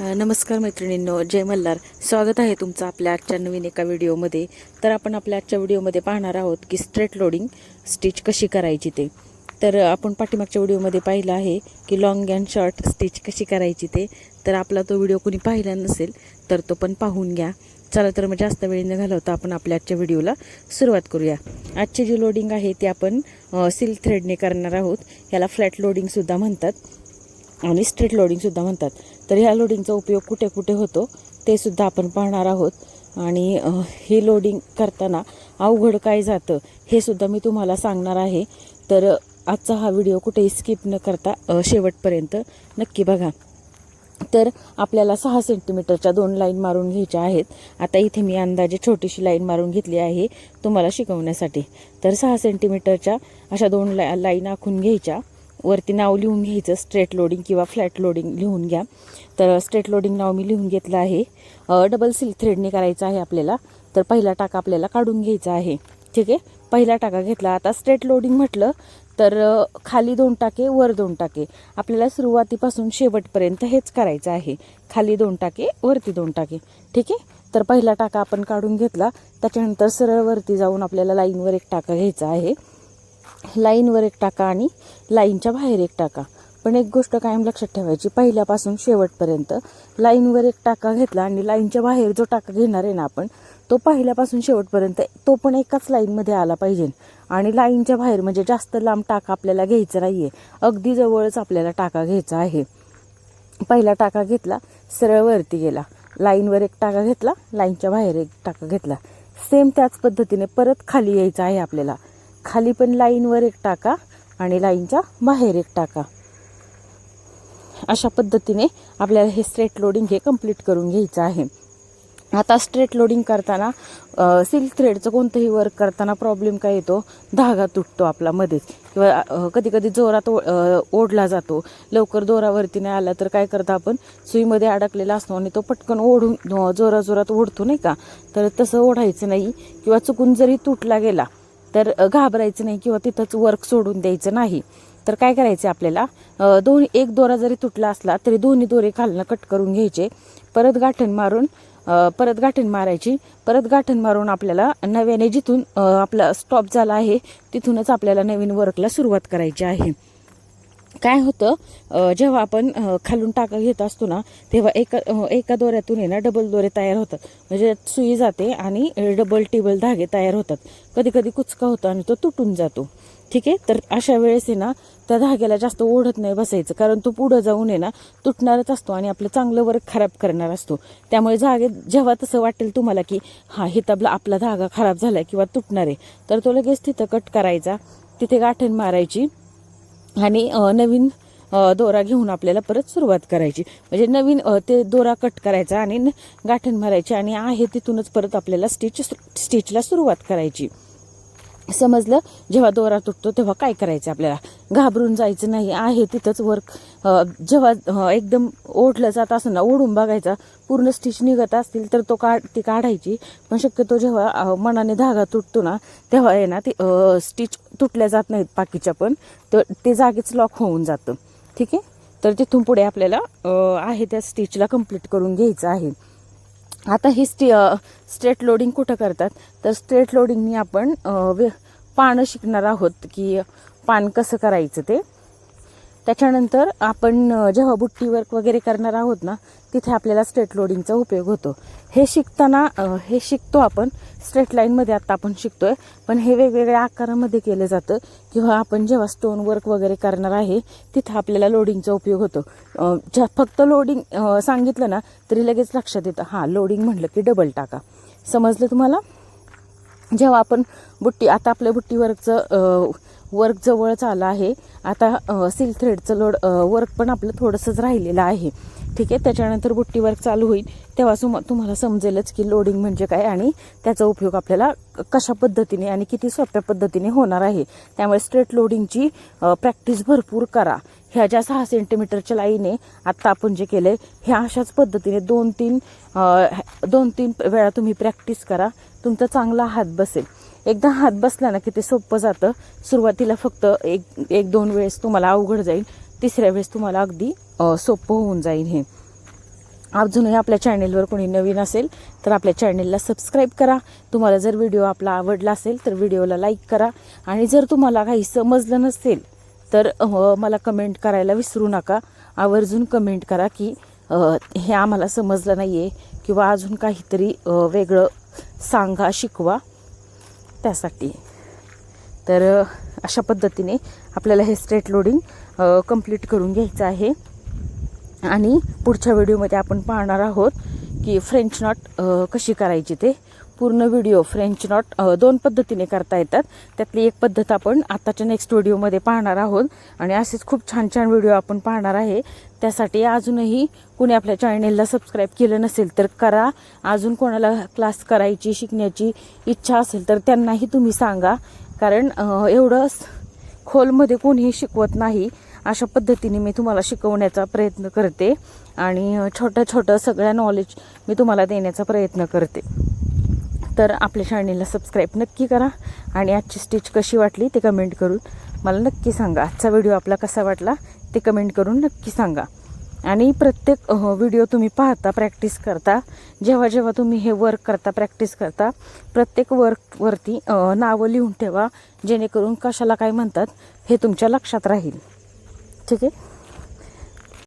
नमस्कार मैत्रिणींनो जय मल्हार. स्वागत आहे तुमचं आपल्या आजच्या नवीन एका व्हिडिओमध्ये. तर आपण आपल्या आजच्या व्हिडिओमध्ये पाहणार आहोत की स्ट्रेट लोडिंग स्टिच कशी करायची ते. तर आपण पाठीमागच्या व्हिडिओमध्ये पाहिलं आहे की लॉंग अँड शॉर्ट स्टिच कशी करायची ते. तर आपला तो व्हिडिओ कुणी पाहिला नसेल तर तो पण पाहून घ्या. चला तर मग जास्त वेळ न घालवता आपण आपल्या आजच्या व्हिडिओला सुरुवात करूया. आजची जी लोडिंग आहे ती आपण सिल्क थ्रेडने करणार आहोत. याला फ्लॅट लोडिंगसुद्धा म्हणतात. आणि स्ट्रीट लोडिंगसुद्धा म्हणतात. तर ह्या लोडिंगचा उपयोग कुठे कुठे होतो ते सुद्धा आपण पाहणार आहोत. आणि हे लोडिंग करताना अवघड काय जातं हे सुद्धा मी तुम्हाला सांगणार आहे. तर आजचा हा व्हिडिओ कुठेही स्किप न करता शेवटपर्यंत नक्की बघा. तर आपल्याला सहा सेंटीमीटरच्या दोन लाईन मारून घ्यायच्या आहेत. आता इथे मी अंदाजे छोटीशी लाईन मारून घेतली आहे तुम्हाला शिकवण्यासाठी. तर सहा सेंटीमीटरच्या अशा दोन ला लाईन आखून घ्यायच्या. वरती नाव लिहून घ्यायचं स्ट्रेट लोडिंग किंवा फ्लॅट लोडिंग लिहून घ्या. तर स्ट्रेट लोडिंग नाव मी लिहून घेतलं आहे. डबल सिल्क थ्रेडने करायचं आहे आपल्याला. तर पहिला टाका आपल्याला काढून घ्यायचा आहे. ठीक आहे? पहिला टाका घेतला. आता स्ट्रेट लोडिंग म्हटलं तर खाली दोन टाके वर दोन टाके. आपल्याला सुरुवातीपासून शेवटपर्यंत हेच करायचं आहे. खाली दोन टाके वरती दोन टाके. ठीक आहे? तर पहिला टाका आपण काढून घेतला. त्याच्यानंतर सरळ वरती जाऊन आपल्याला लाईनवर एक टाका घ्यायचा आहे. लाईनवर एक टाका आणि लाईनच्या बाहेर एक टाका. पण एक गोष्ट कायम लक्षात ठेवायची पहिल्यापासून शेवटपर्यंत लाईनवर एक टाका घेतला आणि लाईनच्या बाहेर जो टाका घेणार आहे ना आपण तो पहिल्यापासून शेवटपर्यंत तो पण एकाच लाईनमध्ये आला पाहिजे. आणि लाईनच्या बाहेर म्हणजे जास्त लांब टाका आपल्याला घ्यायचं नाही आहे अगदी जवळच आपल्याला टाका घ्यायचा आहे. पहिला टाका घेतला सरळ वरती गेला. लाईनवर एक टाका घेतला लाईनच्या बाहेर एक टाका घेतला. सेम त्याच पद्धतीने परत खाली यायचं आहे आपल्याला. खाली पण लाईनवर एक टाका आणि लाईनच्या बाहेर एक टाका. अशा पद्धतीने आपल्याला हे स्ट्रेट लोडिंग हे कंप्लीट करून घ्यायचं आहे. आता स्ट्रेट लोडिंग करताना सिल्क थ्रेडचं कोणतंही वर्क करताना प्रॉब्लेम काय येतो? धागा तुटतो आपला मध्येच. किंवा कधी कधी जोरात ओ- ओढला जातो. लवकर दोरावरती नाही आला तर काय करतं आपण? सुईमध्ये अडकलेला असतो आणि तो पटकन ओढून जोरा जोरात ओढतो नाही का? तर तसं ओढायचं नाही. किंवा चुकून जरी तुटला गेला तर घाबरायचं नाही किंवा तिथंच वर्क सोडून द्यायचं नाही. तर काय करायचं आपल्याला? दोन एक दोरा जरी तुटला असला तरी दोन्ही दोरे खालनं कट करून घ्यायचे. परत गाठण मारून परत गाठण मारायची. परत गाठण मारून आपल्याला नव्याने जिथून आपला स्टॉप झाला आहे तिथूनच आपल्याला नवीन वर्कला सुरुवात करायची आहे. काय होतं जेव्हा आपण खालून टाका घेत असतो ना तेव्हा एका एका दोऱ्यातून आहे ना डबल दोरे तयार होतात. म्हणजे सुई जाते आणि डबल टेबल धागे तयार होतात. कधी कधी कुचका होतो आणि तो तुटून जातो. ठीक आहे? तर अशा वेळेस आहे ना त्या धाग्याला जास्त ओढत नाही बसायचं. कारण तो पुढं जाऊन आहे ना तुटणारच असतो आणि आपलं चांगलं वर्क खराब करणार असतो. त्यामुळे जागे जेव्हा तसं वाटेल तुम्हाला की हा हे तबला आपला धागा खराब झाला किंवा तुटणार आहे तर तो लगेच तिथं कट करायचा. तिथे गाठण मारायची. आणि नवीन दोरा घेऊन आपल्याला परत सुरुवात करायची. म्हणजे नवीन ते दोरा कट करायचा आणि न- गाठण मारायची आणि आहे तिथूनच परत आपल्याला स्टिच स्टिचला सुरुवात करायची. समजलं? जेव्हा दोरा तुटतो तेव्हा काय करायचं आपल्याला? घाबरून जायचं नाही. आहे तिथंच वर्क जेव्हा एकदम ओढलं जात असं ना ओढून बघायचा. पूर्ण स्टिच निघत असतील तर तो काढ ती काढायची. पण शक्यतो जेव्हा मनाने धागा तुटतो ना तेव्हा आहे ना ती स्टिच तुटल्या जात नाहीत बाकीच्या पण. तर ते जागेच लॉक होऊन जातं. ठीक आहे? तर तिथून पुढे आपल्याला आहे त्या स्टिचला कंप्लीट करून घ्यायचं आहे. आता ही स्टे स्ट्रेट लोडिंग कुठं करतात? तर स्ट्रेट लोडिंगनी आपण पानं शिकणार आहोत की पान कसं करायचं ते. त्याच्यानंतर आपण जेव्हा बुट्टी वर्क वगैरे करणार आहोत ना तिथे आपल्याला स्ट्रेट लोडिंगचा उपयोग होतो. हे शिकताना हे शिकतो आपण स्ट्रेट लाईनमध्ये आत्ता आपण शिकतो आहे पण हे वेगवेगळ्या आकारामध्ये केलं जातं. किंवा आपण जेव्हा स्टोन वर्क वगैरे करणार आहे तिथं आपल्याला लोडिंगचा उपयोग होतो. ज्या फक्त लोडिंग सांगितलं ना तरी लगेच लक्षात येतं. हां लोडिंग म्हटलं की डबल टाका. समजलं तुम्हाला? जेव्हा आपण बुट्टी आता आपल्या बुट्टी वर्कचं वर्क जवळच आला आहे. आता सिल्क थ्रेडचं लोड वर्क पण आपलं थोडंसंच राहिलेलं आहे. ठीक आहे? त्याच्यानंतर बुट्टी वर्क चालू होईल. तेव्हा सुम तुम्हाला समजेलच की लोडिंग म्हणजे काय आणि त्याचा उपयोग आपल्याला कशा पद्धतीने आणि किती सोप्या पद्धतीने होणार आहे. त्यामुळे स्ट्रेट लोडिंगची प्रॅक्टिस भरपूर करा. ह्या ज्या सहा सेंटीमीटरच्या लाईने आत्ता आपण जे केलं ह्या अशाच पद्धतीने दोन तीन दोन तीन वेळा तुम्ही प्रॅक्टिस करा. तुमचा चांगला हात बसेल. एकदा हात बसला ना की ते सोपं जातं. सुरुवातीला फक्त एक एक दोन वेळेस तुम्हाला अवघड जाईल. तिसऱ्या वेळेस तुम्हाला अगदी सोपं होऊन जाईल हे. अजूनही आपल्या चॅनेलवर कोणी नवीन असेल तर आपल्या चॅनेलला सबस्क्राईब करा. तुम्हाला जर व्हिडिओ आपला आवडला असेल तर व्हिडिओला लाईक करा. आणि जर तुम्हाला काही समजलं नसेल तर मला कमेंट करायला विसरू नका. आवर्जून कमेंट करा की हे आम्हाला समजलं नाही आहे किंवा अजून काहीतरी वेगळं सांगा शिकवा. त्यासाठी. तर अशा पद्धतीने आपल्याला हे स्ट्रेट लोडिंग कंप्लीट करून घ्यायचं आहे. आणि पुढच्या व्हिडिओमध्ये आपण पाहणार आहोत की फ्रेंच नॉट कशी करायची ते. पूर्ण व्हिडिओ फ्रेंच नॉट दोन पद्धतीने करता येतात. त्यातली एक पद्धत आपण आताच्या नेक्स्ट व्हिडिओमध्ये पाहणार आहोत. आणि असेच खूप छान छान व्हिडिओ आपण पाहणार आहे. त्यासाठी अजूनही कुणी आपल्या चॅनेलला सबस्क्राईब केलं नसेल तर करा. अजून कोणाला क्लास करायची शिकण्याची इच्छा असेल तर त्यांनाही तुम्ही सांगा. कारण एवढं खोलमध्ये कोणीही शिकवत नाही. अशा पद्धतीने मी तुम्हाला शिकवण्याचा प्रयत्न करते. आणि छोटं छोटं सगळ्या नॉलेज मी तुम्हाला देण्याचा प्रयत्न करते. तर आपल्या चॅनेलला सबस्क्राईब नक्की करा. आणि आजची स्टिच कशी वाटली ते कमेंट करून मला नक्की सांगा. आजचा व्हिडिओ आपला कसा वाटला ते कमेंट करून नक्की सांगा. आणि प्रत्येक व्हिडिओ तुम्ही पाहता प्रॅक्टिस करता जेव्हा जेव्हा तुम्ही हे वर्क करता प्रॅक्टिस करता प्रत्येक वर्कवरती नावं लिहून ठेवा जेणेकरून कशाला काय म्हणतात हे तुमच्या लक्षात राहील. ठीक आहे?